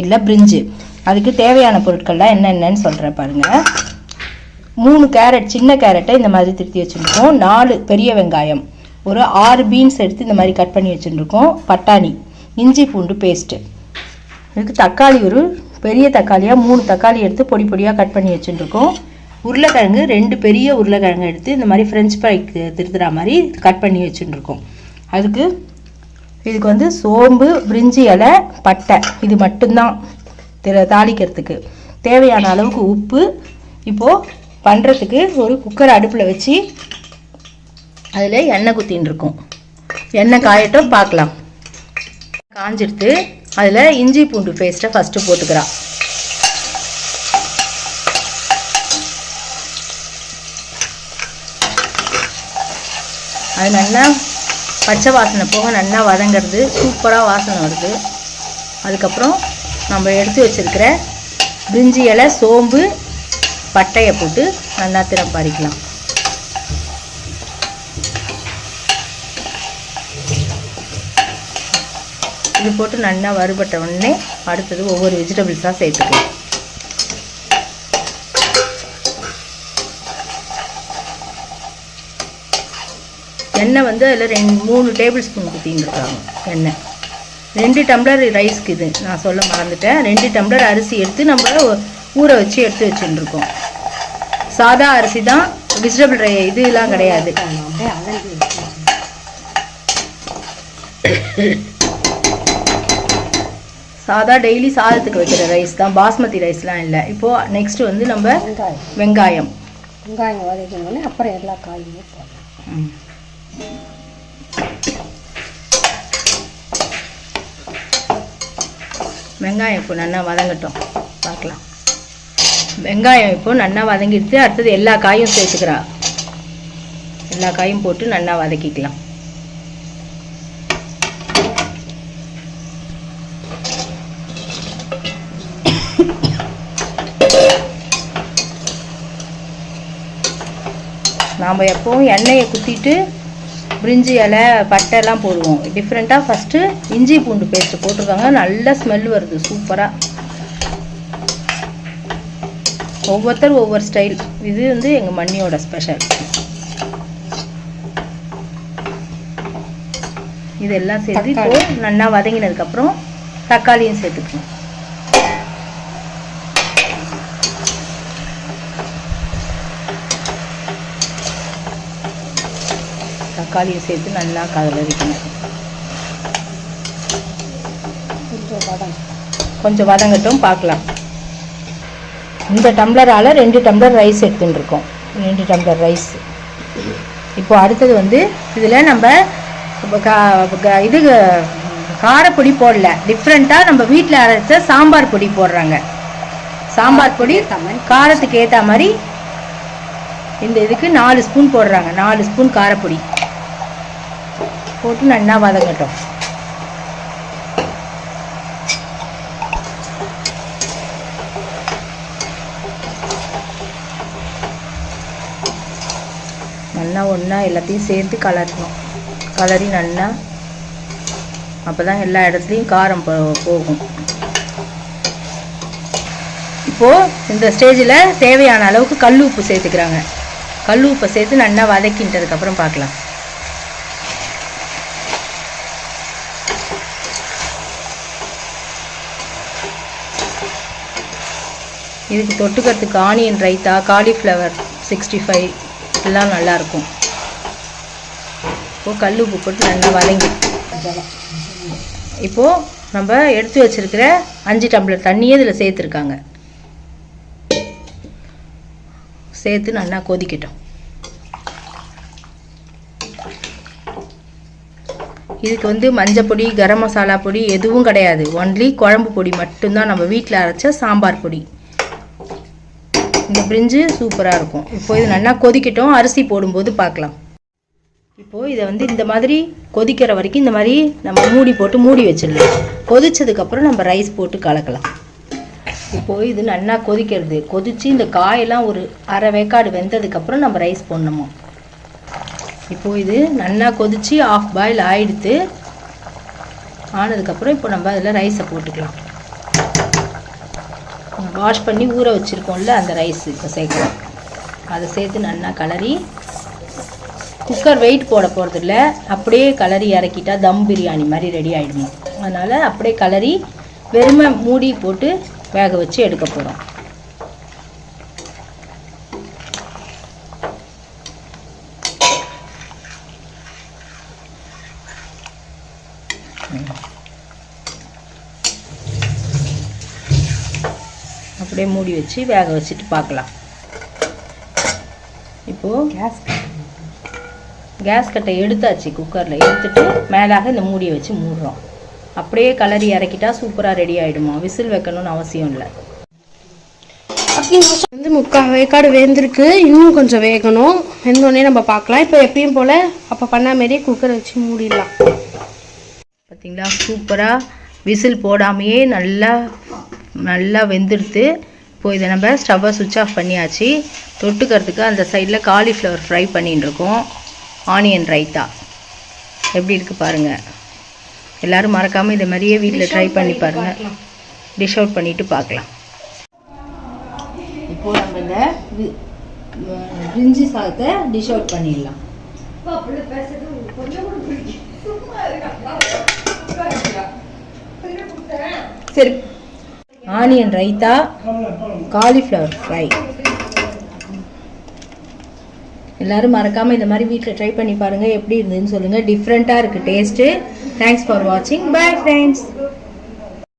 இல்லை பிரிஞ்சு. அதுக்கு தேவையான பொருட்கள்லாம் என்னென்னு சொல்கிறேன் பாருங்கள் மூணு கேரட் சின்ன கேரட்டை இந்த மாதிரி திருத்தி வச்சுருக்கோம். நாலு பெரிய வெங்காயம். ஒரு ஆறு பீன்ஸ் எடுத்து இந்த மாதிரி கட் பண்ணி வச்சுருக்கோம். பட்டாணி இஞ்சி பூண்டு பேஸ்ட்டு. இதுக்கு தக்காளி ஒரு பெரிய தக்காளியாக மூணு தக்காளி எடுத்து பொடி பொடியாக கட் பண்ணி வச்சுருக்கோம். உருளைக்கிழங்கு ரெண்டு பெரிய உருளைக்கிழங்கு எடுத்து இந்த மாதிரி ஃப்ரெஞ்ச் ஃப்ரைக்கு திருத்துற மாதிரி கட் பண்ணி வச்சுருக்கோம். அதுக்கு இதுக்கு வந்து சோம்பு பிரிஞ்சி இலை பட்டை. இது மட்டும்தான் திர தாளிக்கிறதுக்கு. தேவையான அளவுக்கு உப்பு. இப்போது பண்ணுறதுக்கு ஒரு குக்கர் அடுப்பில் வச்சு அதில் எண்ணெய் குத்தின்னு இருக்கும். எண்ணெய் காயட்டும் பார்க்கலாம். காஞ்சிடுத்து அதில் இஞ்சி பூண்டு பேஸ்ட்டை ஃபஸ்ட்டு போட்டுக்கிறா. அது நல்லா பச்சை வாசனை போக நல்லா வதங்கிறது. சூப்பராக வாசனை வருது. அதுக்கப்புறம் நம்ம எடுத்து வச்சிருக்கிற பிரிஞ்சி இலை சோம்பு பட்டையை போட்டு நல்லா திறப்பாரிக்கலாம். இது போட்டு நல்லா வறுபட்ட உடனே அடுத்தது ஒவ்வொரு வெஜிடபிள்ஸாக சேர்த்துக்கலாம். எண்ணெய் வந்து அதில் ரெண்டு மூணு டேபிள் ஸ்பூன் குத்தின்னு எண்ணெய். ரெண்டு டம்ளர் ரைஸ்க்கு இது. நான் சொல்ல மறந்துட்டேன். ரெண்டு டம்ளர் அரிசி எடுத்து நம்ம ஊற வச்சு எடுத்து வச்சுருக்கோம் சாதா அரிசி தான் வெஜிடபிள் ரை இதெல்லாம் கிடையாது. சாதா டெய்லி சாதத்துக்கு வைக்கிற ரைஸ் தான். பாஸ்மதி ரைஸ்லாம் இல்லை. இப்போது நெக்ஸ்ட் வந்து நம்ம வெங்காயம். வெங்காயம். வதக்கினோடனே அப்புறம் எல்லா காயுமே போடணும் வெங்காயம் இப்போ நல்லா வதங்கட்டும். பார்க்கலாம். வெங்காயம் இப்போ நல்லா வதங்கிடுச்சு. அடுத்தது எல்லா காயும் சேர்த்துக்கிறா. எல்லா காயும் போட்டு நல்லா வதக்கிக்கலாம். நாம் எப்போவும் எண்ணெயை குத்திட்டு பிரிஞ்சி இலை பட்டை எல்லாம் போடுவோம். டிஃப்ரெண்ட்டாக ஃபஸ்ட்டு இஞ்சி பூண்டு பேஸ்ட்டு போட்டிருக்காங்க. நல்ல ஸ்மெல் வருது சூப்பராக ஒவ்வொருத்தர் ஒவ்வொரு ஸ்டைல் இது வந்து எங்கள் மண்ணியோட ஸ்பெஷல் இதெல்லாம் சேர்த்து இப்போ நல்லா வதங்கினதுக்கப்புறம் தக்காளியும் சேர்த்துக்கணும். தக்காளியை சேர்த்து நல்லா கலரிக்கணும். கொஞ்சம் வதங்க. கொஞ்சம் வதங்கட்டும் பார்க்கலாம். இந்த டம்ளரால் ரெண்டு டம்ளர் ரைஸ் எடுத்துன்னு இருக்கோம் ரெண்டு டம்ளர் ரைஸ். இப்போ அடுத்தது வந்து இதில் நம்ம இது காரப்பொடி போடல. டிஃப்ரெண்ட்டாக நம்ம வீட்டில் அரைச்ச சாம்பார் பொடி போடுறாங்க. சாம்பார் பொடி காரத்துக்கு ஏற்ற மாதிரி இந்த இதுக்கு நாலு ஸ்பூன் போடுறாங்க. நாலு ஸ்பூன் காரப்பொடி. போட்டு நல்லா வதங்கட்டும். நல்லா ஒன்றா எல்லாத்தையும் சேர்த்து கலரணும். கலரி நல்லா. அப்போ தான் எல்லா இடத்துலையும் காரம் போ- போகும். இப்போது இந்த ஸ்டேஜில் தேவையான அளவுக்கு கல் உப்பு சேர்த்துக்கிறாங்க. கல் உப்பை சேர்த்து நல்லா வதக்கின்றதுக்கப்புறம் பார்க்கலாம். இதுக்கு தொட்டுக்கிறதுக்கு onion raita cauliflower sixty five எல்லாம் நல்லாயிருக்கும் இப்போது கல் உப்பு போட்டு நல்லா வதங்கி இப்போது நம்ம எடுத்து வச்சிருக்கிற அஞ்சு டம்ளர் தண்ணியே இதில் சேர்த்துருக்காங்க. சேர்த்து நல்லா கொதிக்கட்டும். இதுக்கு வந்து மஞ்சள் பொடி கரம் மசாலா பொடி எதுவும் கிடையாது. ஒன்லி குழம்பு பொடி மட்டும்தான் நம்ம வீட்டில் அரைச்ச சாம்பார் பொடி. இந்த பிரிஞ்சு சூப்பராக இருக்கும். இப்போ இது நல்லா கொதிக்கட்டும். அரிசி போடும்போது பார்க்கலாம். இப்போது இதை வந்து இந்த மாதிரி கொதிக்கிற வரைக்கும் இந்த மாதிரி நம்ம மூடி போட்டு மூடி வச்சிடலாம். கொதிச்சதுக்கப்புறம் நம்ம ரைஸ் போட்டு கலக்கலாம். இப்போது இது நல்லா கொதிக்கிறது. கொதித்து இந்த காயெல்லாம் ஒரு அரை வேக்காடு வெந்ததுக்கப்புறம் நம்ம ரைஸ் போடணுமோ? இப்போது இது நல்லா கொதித்து ஆஃப் பாயில் ஆயிடுத்து ஆனதுக்கப்புறம் இப்போ நம்ம அதில் ரைஸை போட்டுக்கலாம். வாஷ் பண்ணி ஊற வச்சுருக்கோம்ல அந்த ரைஸ் இப்போ சேர்க்கலாம். அதை சேர்த்து நல்லா கலரி குக்கர் வெயிட் போட போகிறதில்ல அப்படியே கலரி இறக்கிட்டா தம் பிரியாணி மாதிரி ரெடி ஆகிடுமா அதனால் அப்படியே கலரி வெறுமை மூடி போட்டு வேக வச்சு எடுக்க போகிறோம் அப்படியே மூடி வச்சு வேக வச்சுட்டு பார்க்கலாம். இப்போது கேஸ் கேஸ் கட்டை எடுத்தாச்சு குக்கரில் எடுத்துட்டு மேலாக இந்த மூடியை வச்சு மூடுறோம். அப்படியே கலரி இறக்கிட்டா சூப்பராக ரெடி ஆகிடுமா விசில் வைக்கணும்னு அவசியம் இல்லை. வந்து முக்கால் வேக்காடு வேந்திருக்கு. இன்னும் கொஞ்சம் வேகணும். வெந்தோடனே நம்ம பார்க்கலாம். இப்போ எப்பயும் போல் அப்போ பண்ண மாரியே குக்கரை வச்சு மூடிடலாம். பார்த்தீங்களா சூப்பராக விசில் போடாமையே நல்லா நல்லா வெந்துடுத்து இப்போ இதை நம்ம ஸ்டவ்வை சுவிட்ச் ஆஃப் பண்ணியாச்சு. தொட்டுக்கிறதுக்கு அந்த சைடில் காலிஃப்ளவர் ஃப்ரை பண்ணிட்டு இருக்கோம். ஆனியன் ரைத்தா எப்படி இருக்குது பாருங்கள் எல்லோரும் மறக்காமல் இதை மாதிரியே வீட்டில் ட்ரை பண்ணி பாருங்கள் டிஷ் அவுட் பண்ணிவிட்டு பார்க்கலாம். இப்போது நம்ம இந்த பிரிஞ்சி சாதத்தை டிஷ் அவுட் பண்ணிடலாம். சரி ஆனியன் ரைத்தா காலிஃப்ளவர் ஃப்ரை எல்லாரும் மறக்காம இந்த மாதிரி வீட்டில் ட்ரை பண்ணி பாருங்க எப்படி இருந்ததுன்னு சொல்லுங்க. டிஃப்ரெண்ட்டாக இருக்கு டேஸ்ட்டு தேங்க்ஸ் ஃபார் வாட்சிங் பை ஃப்ரெண்ட்ஸ்